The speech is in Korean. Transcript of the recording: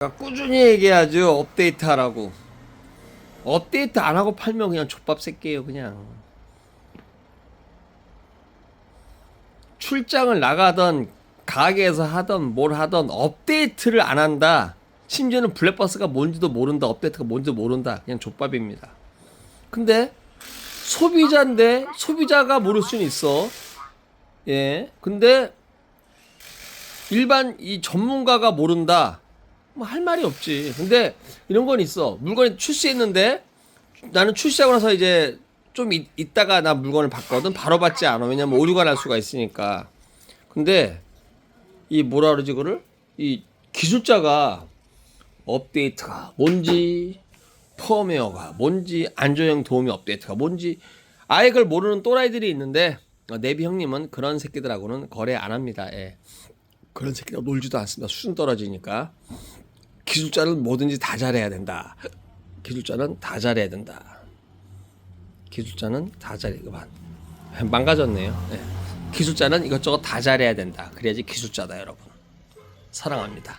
그러니까 꾸준히 얘기하죠. 업데이트 하라고. 업데이트 안 하고 팔면 그냥 족밥 새끼예요, 그냥. 출장을 나가던 가게에서 하던 뭘 하던 업데이트를 안 한다. 심지어는 블랙버스가 뭔지도 모른다. 업데이트가 뭔지도 모른다. 그냥 족밥입니다. 근데 소비자인데 소비자가 모를 수는 있어. 예. 근데 일반 이 전문가가 모른다. 뭐 할 말이 없지. 근데 이런 건 있어. 물건이 출시했는데 나는 출시하고 나서 이제 좀 있, 있다가 나 물건을 받거든. 바로 받지 않아. 왜냐면 오류가 날 수가 있으니까. 근데 이 뭐라 그러지 그를? 이 기술자가 업데이트가 뭔지 펌웨어가 뭔지 안전형 도우미 업데이트가 뭔지 아예 그걸 모르는 또라이들이 있는데 어, 네비 형님은 그런 새끼들하고는 거래 안 합니다. 예. 그런 새끼들 놀지도 않습니다. 수준 떨어지니까 기술자는 뭐든지 다 잘해야 된다. 기술자는 다 잘해야 된다. 기술자는 다 잘해 그만 망가졌네요. 예. 기술자는 이것저것 다 잘해야 된다. 그래야지 기술자다 여러분. 사랑합니다.